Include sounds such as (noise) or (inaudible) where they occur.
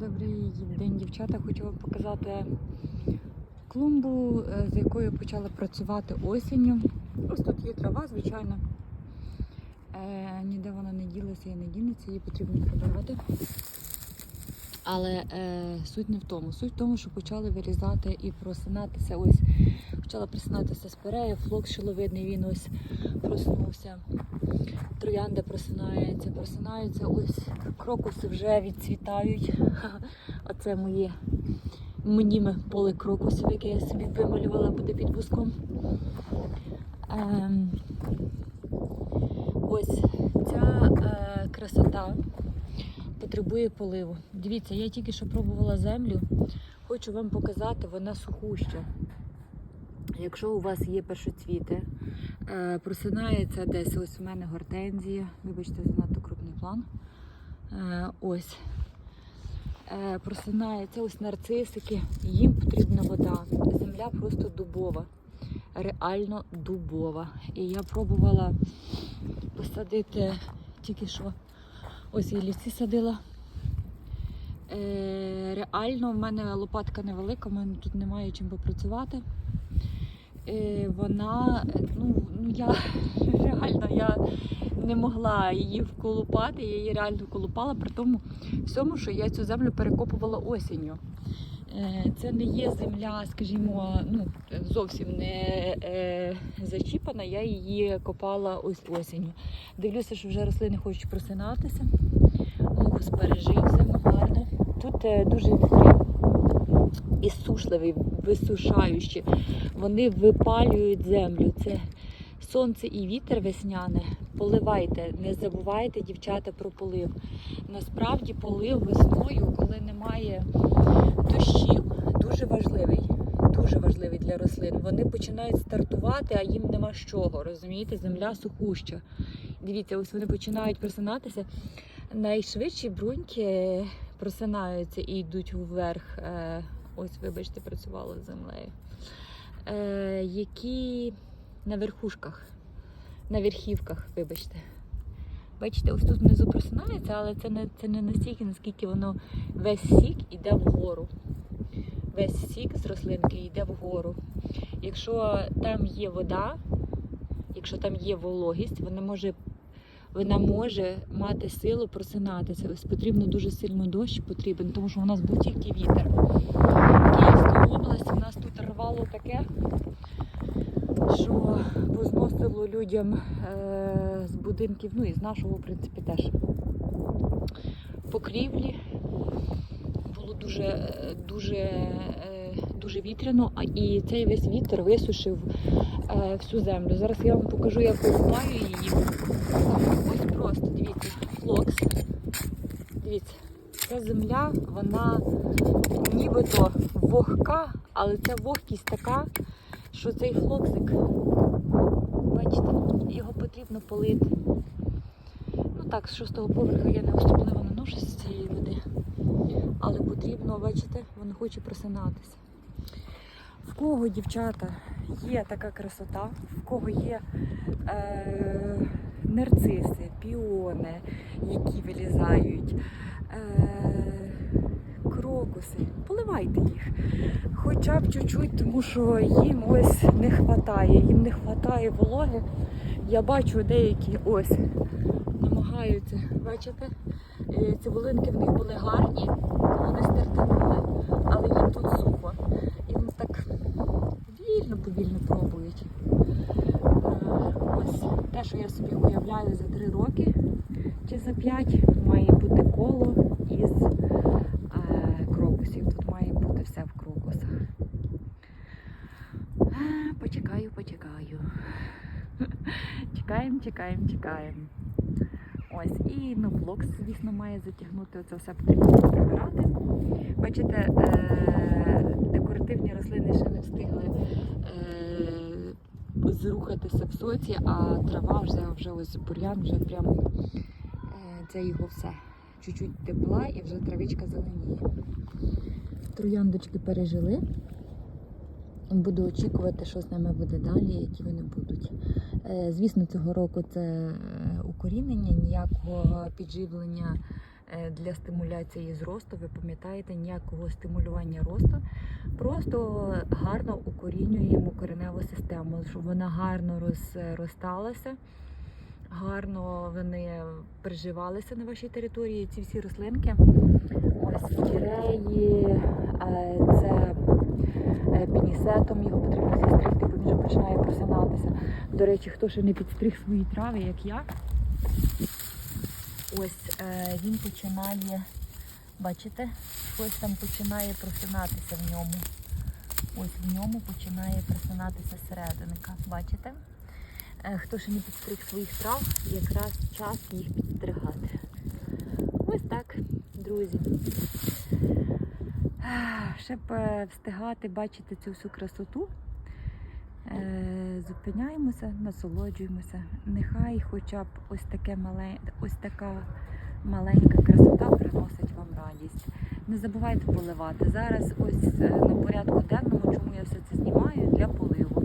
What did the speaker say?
Добрий день, дівчата. Хочу вам показати клумбу, е, з якою почала працювати осінню. Ось тут є трава, звичайно. Е, ніде вона не ділася і не дінеться, її потрібно прибирати. Але е, суть не в тому. Суть в тому, що почали вирізати і просинатися. Ось почала просинатися спирея, флокс шиловидний, він ось проснувся. Троянда просинається, просинаються, ось крокуси вже відцвітають. Оце моє мніме поле крокусів, яке я собі вималювала буде під буском. Ем, ось ця е, красота потребує поливу. Дивіться, я тільки що пробувала землю, хочу вам показати, вона сухуща. Якщо у вас є першоцвіти, е, просинається десь ось у мене гортензія, вибачте, занадто крупний план. Е, ось. Е, просинається ось нарцисики, їм потрібна вода. Земля просто дубова, реально дубова. І я пробувала посадити тільки що ось і ліси садила. Е, реально в мене лопатка невелика, в мене тут немає чим попрацювати. Е, вона, ну, ну я (laughs) реально я не могла її вколупати, я її реально колупала, при тому всьому, що я цю землю перекопувала осінню. Е, Це не є земля, скажімо, ну, зовсім не е, зачіпана, я її копала ось осінню. Дивлюся, що вже рослини хочуть просинатися. Мухус пережив зиму гарно. Тут е, дуже і сушливі, висушаючі. Вони випалюють землю. Це сонце і вітер весняне. Поливайте, не забувайте, дівчата, про полив. Насправді полив весною, коли немає дощів, дуже важливий. Дуже важливий для рослин. Вони починають стартувати, а їм нема чого. Розумієте, земля сухуща. Дивіться, ось вони починають просинатися. Найшвидші бруньки просинаються і йдуть вверх. Е, Ось, вибачте, працювала з землею. Е, які на верхушках, на верхівках, вибачте. Бачите, ось тут внизу просинається, але це не, це не настільки, наскільки воно весь сік іде вгору. Весь сік з рослинки йде вгору. Якщо там є вода, якщо там є вологість, вона може, вона може мати силу просинатися. Ось потрібно дуже сильно дощ потрібен, тому що у нас був тільки вітер. Київська область у нас тут рвало таке, що позносило людям е, з будинків, ну і з нашого, в принципі, теж покрівлі. Було дуже, дуже, е, дуже вітряно, і цей весь вітер висушив е, всю землю. Зараз я вам покажу, як колупаю її. Ось просто дивіться, флокс. Дивіться, ця земля, вона нібито вогка, але ця вогкість така, що цей флоксик, бачите, його потрібно полити. Ну так, з шостого поверха я не особливо наношу з цієї води. Але потрібно, бачите, воно хоче просинатися. В кого, дівчата, є така красота, в кого є е, нарциси, піони, які вилізають, е, крокуси, поливайте їх. Хоча б чуть-чуть, тому що їм ось не вистачає, їм не вистачає вологи. Я бачу деякі ось намагаються, бачите, Е, цибулинки в них були гарні, вони стартанули, але їм тут сухо. І вони так повільно, повільно пробують. Е, Ось те, що я собі уявляю за три роки чи за п'ять, має бути коло із е, крокусів. Тут має бути все в крокусах. Е, Почекаю, почекаю. Чекаємо, чекаємо. Ось, і ну, флокс, звісно, має затягнути. Оце все потрібно прибирати. Бачите, е- декоративні рослини ще не встигли е- зрухатися в соці, а трава вже, вже ось бур'ян, вже прямо е- це його все. Чуть-чуть тепла і вже травичка зеленіє. Трояндочки пережили. Буду очікувати, що з ними буде далі, які вони будуть. Е, Звісно, цього року це е, укорінення, ніякого підживлення е, для стимуляції зросту. Ви пам'ятаєте, ніякого стимулювання росту. Просто гарно укорінюємо кореневу систему, щоб вона гарно розросталася, гарно вони приживалися на вашій території. Ці всі рослинки. Ось тіреї, е, це пінісетом, його потрібно зістригти, бо він вже починає просинатися. До речі, хто ще не підстриг свої трави, як я, ось е, він починає, бачите, щось там починає просинатися в ньому. Ось в ньому починає просинатися серединка. Бачите? Е, Хто ще не підстриг своїх трав, якраз час їх підстригати. Ось так, друзі. Щоб е, встигати бачити цю всю красоту, е, зупиняємося, насолоджуємося. Нехай хоча б ось таке мале, ось така маленька красота приносить вам радість. Не забувайте поливати. Зараз ось е, на порядку денному, чому я все це знімаю, для поливу.